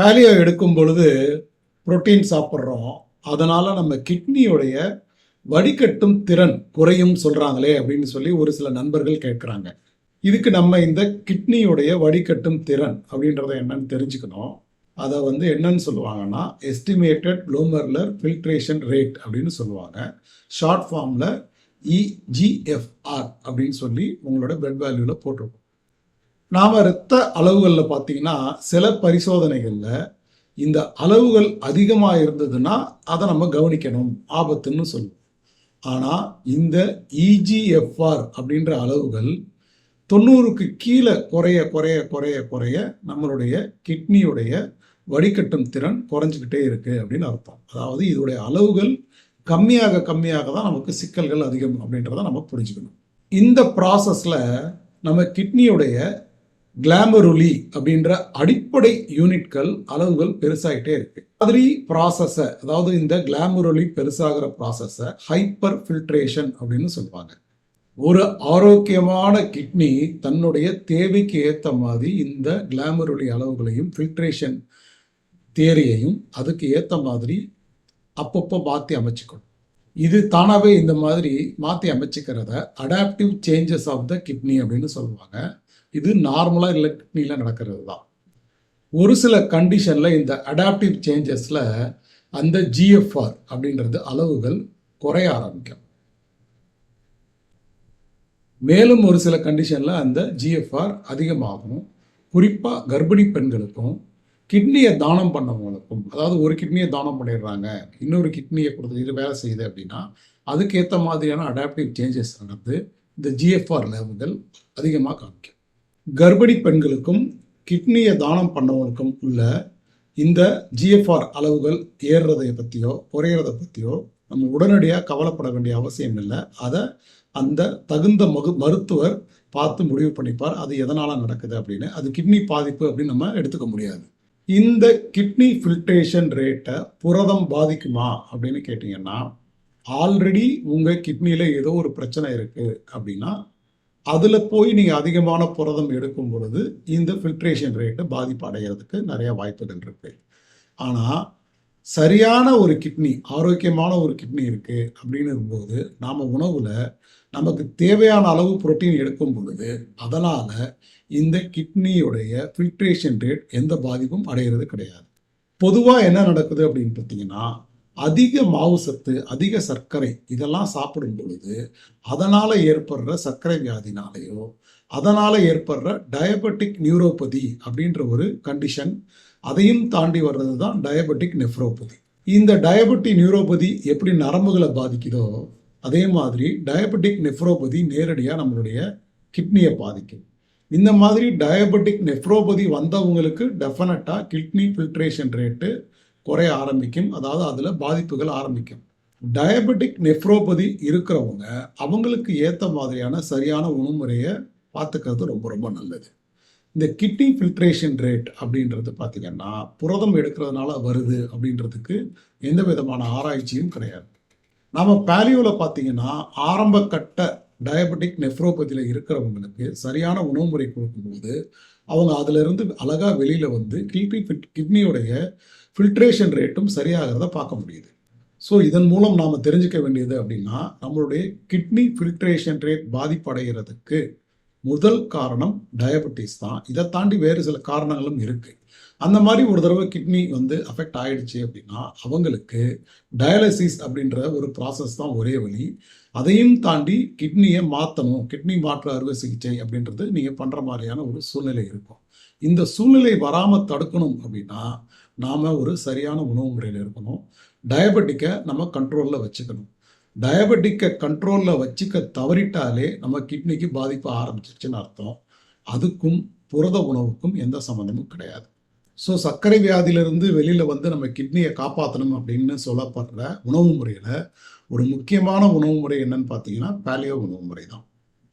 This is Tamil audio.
பேலியோ எடுக்கும் பொழுது புரோட்டீன் சாப்பிட்றோம். அதனால் நம்ம கிட்னியோடைய வடிகட்டும் திறன் குறையும் சொல்கிறாங்களே அப்படின்னு சொல்லி ஒரு சில நண்பர்கள் கேட்குறாங்க. இதுக்கு நம்ம இந்த கிட்னியுடைய வடிகட்டும் திறன் அப்படின்றத என்னன்னு தெரிஞ்சுக்கணும். அதை வந்து என்னன்னு சொல்லுவாங்கன்னா எஸ்டிமேட்டட் க்ளோமர்லர் ஃபில்ட்ரேஷன் ரேட் அப்படின்னு சொல்லுவாங்க. ஷார்ட் ஃபார்மில் இஜிஎஃப்ஆர் அப்படின்னு சொல்லி உங்களோட பிளட் வேல்யூவில் போட்டிருக்கோம். நாம் இரத்த அளவுகளில் பார்த்தீங்கன்னா சில பரிசோதனைகளில் இந்த அளவுகள் அதிகமாக இருந்ததுன்னா அதை நம்ம கவனிக்கணும். ஆபத்துன்னு சொல்லுவோம். ஆனால் இந்த இஜிஎஃப்ஆர் அப்படின்ற அளவுகள் தொண்ணூறுக்கு கீழே குறைய குறைய குறைய குறைய நம்மளுடைய கிட்னியுடைய வடிகட்டும் திறன் குறைஞ்சிக்கிட்டே இருக்குது அப்படின்னு அர்த்தம். அதாவது இதோடைய அளவுகள் கம்மியாக கம்மியாக தான் நமக்கு சிக்கல்கள் அதிகம் அப்படின்றத நம்ம புரிஞ்சுக்கணும். இந்த ப்ராசஸில் நம்ம கிட்னியுடைய கிளாமருலி அப்படின்ற அடிப்படை யூனிட்கள் அளவுகள் பெருசாயிட்டே இருக்கு. மாதிரி ப்ராசஸை அதாவது இந்த கிளாமருலி பெருசாகிற ப்ராசஸை ஹைப்பர் ஃபில்ட்ரேஷன் அப்படின்னு சொல்லுவாங்க. ஒரு ஆரோக்கியமான கிட்னி தன்னுடைய தேவைக்கு ஏற்ற மாதிரி இந்த கிளாமருலி அளவுகளையும் ஃபில்ட்ரேஷன் தேரியையும் அதுக்கு ஏற்ற மாதிரி அப்பப்போ மாற்றி அமைச்சுக்கணும். இது தானாகவே இந்த மாதிரி மாற்றி அமைச்சிக்கிறத adaptive changes of the kidney அப்படின்னு சொல்லுவாங்க. இது நார்மலாக இல்லை கிட்னியில் நடக்கிறது தான் ஒரு சில கண்டிஷனில் இந்த அடாப்டிவ் சேஞ்சஸில் அந்த ஜிஎஃப்ஆர் அப்படின்றது அளவுகள் குறைய ஆரம்பிக்கும். மேலும் ஒரு சில கண்டிஷனில் அந்த ஜிஎஃப்ஆர் அதிகமாகும். குறிப்பாக கர்ப்பிணி பெண்களுக்கும் கிட்னியை தானம் பண்ணவங்களுக்கும் அதாவது ஒரு கிட்னியை தானம் பண்ணிடுறாங்க இன்னொரு கிட்னியை கொடுத்து இது வேலை செய்யுது அப்படின்னா அதுக்கேற்ற மாதிரியான அடாப்டிவ் சேஞ்சஸ் நடந்து இந்த ஜிஎஃப்ஆர் லெவல்கள் அதிகமாக காமிக்கும். கர்ப்பிணி பெண்களுக்கும் கிட்னியை தானம் பண்ணவங்களுக்கும் உள்ள இந்த ஜிஎஃப்ஆர் அளவுகள் ஏறுறதை பற்றியோ குறையிறதை பற்றியோ நம்ம உடனடியாக கவலைப்பட வேண்டிய அவசியம் இல்லை. அதை அந்த தகுந்த மகு மருத்துவர் பார்த்து முடிவு பண்ணிப்பார். அது எதனால் நடக்குது அப்படின்னு. அது கிட்னி பாதிப்பு அப்படின்னு நம்ம எடுத்துக்க முடியாது. இந்த கிட்னி ஃபில்ட்ரேஷன் ரேட்டை புரதம் பாதிக்குமா அப்படின்னு கேட்டிங்கன்னா ஆல்ரெடி உங்கள் கிட்னியில் ஏதோ ஒரு பிரச்சனை இருக்குது அப்படின்னா அதில் போய் நீங்கள் அதிகமான புரதம் எடுக்கும் பொழுது இந்த ஃபில்ட்ரேஷன் ரேட்டு பாதிப்பு அடைகிறதுக்கு நிறைய வாய்ப்புகள் இருக்குது ஆனால் சரியான ஒரு கிட்னி ஆரோக்கியமான ஒரு கிட்னி இருக்குது அப்படின்னு இருக்கும்போது நாம் உணவில் நமக்கு தேவையான அளவு புரோட்டீன் எடுக்கும் பொழுது அதனால் இந்த கிட்னியுடைய ஃபில்ட்ரேஷன் ரேட் எந்த பாதிப்பும் அடைகிறது கிடையாது. பொதுவாக என்ன நடக்குது அப்படின்னு பார்த்தீங்கன்னா அதிக மாவு சத்து அதிக சர்க்கரை இதெல்லாம் சாப்பிடும் பொழுது அதனால் ஏற்படுற சர்க்கரை வியாதினாலேயோ அதனால் ஏற்படுற டயபெட்டிக் நியூரோபதி அப்படின்ற ஒரு கண்டிஷன் அதையும் தாண்டி வர்றது தான் டயபெட்டிக் நெஃப்ரோபதி இந்த டயபெட்டிக் நியூரோபதி எப்படி நரம்புகளை பாதிக்குதோ அதே மாதிரி டயபெட்டிக் நெஃப்ரோபதி நேரடியாக நம்மளுடைய கிட்னியை பாதிக்கும். இந்த மாதிரி டயபெட்டிக் நெஃப்ரோபதி வந்தவங்களுக்கு டெஃபினட்டாக கிட்னி ஃபில்ட்ரேஷன் ரேட்டு குறைய ஆரம்பிக்கும். அதாவது அதில் பாதிப்புகள் ஆரம்பிக்கும். டயபெட்டிக் நெஃப்ரோபதி இருக்கிறவங்க அவங்களுக்கு ஏற்ற மாதிரியான சரியான உணவுமுறையை பார்த்துக்கிறது ரொம்ப ரொம்ப நல்லது. இந்த கிட்னி ஃபில்ட்ரேஷன் ரேட் அப்படின்றது பார்த்திங்கன்னா புரதம் எடுக்கிறதுனால வருது அப்படின்றதுக்கு எந்த விதமான ஆராய்ச்சியும் கிடையாது. நம்ம பேலியோவில் பார்த்தீங்கன்னா ஆரம்ப கட்ட டயபெட்டிக் நெஃப்ரோபதியில் இருக்கிறவங்களுக்கு சரியான உணவு முறை கொடுக்கும்போது அவங்க அதிலிருந்து அழகாக வெளியில் வந்து கிட்னி கிட்னியுடைய கிட்னியோடைய ஃபில்ட்ரேஷன் ரேட்டும் சரியாகிறத பார்க்க முடியுது. ஸோ இதன் மூலம் நாம் தெரிஞ்சுக்க வேண்டியது அப்படின்னா நம்மளுடைய கிட்னி ஃபில்ட்ரேஷன் ரேட் பாதிப்படைகிறதுக்கு முதல் காரணம் டயபெட்டிஸ் தான். இதை தாண்டி வேறு சில காரணங்களும் இருக்குது அந்த மாதிரி ஒரு தடவை கிட்னி வந்து அஃபெக்ட் ஆகிடுச்சு அப்படின்னா அவங்களுக்கு டயாலிசிஸ் அப்படின்ற ஒரு ப்ராசஸ் தான் ஒரே வழி. அதையும் தாண்டி கிட்னியை மாற்றணும் கிட்னி மாற்று அறுவை சிகிச்சை அப்படின்றது நீங்கள் பண்ணுற மாதிரியான ஒரு சூழ்நிலை இருக்கும். இந்த சூழ்நிலை வராமல் தடுக்கணும் அப்படின்னா நாம் ஒரு சரியான உணவு முறையில் இருக்கணும். டயபெட்டிக்கை நம்ம கண்ட்ரோலில் வச்சுக்கணும். டயபெட்டிக்கை கண்ட்ரோலில் வச்சுக்க தவறிட்டாலே நம்ம கிட்னிக்கு பாதிப்பு ஆரம்பிச்சிருச்சுன்னு அர்த்தம். அதுக்கும் புரத உணவுக்கும் எந்த சம்மந்தமும் கிடையாது. ஸோ சர்க்கரை வியாதியிலிருந்து வெளியில் வந்து நம்ம கிட்னியை காப்பாற்றணும் அப்படின்னு சொல்லப்படுற உணவு முறையில் ஒரு முக்கியமான உணவு முறை என்னன்னு பார்த்தீங்கன்னா பேலியோ உணவு முறை தான்.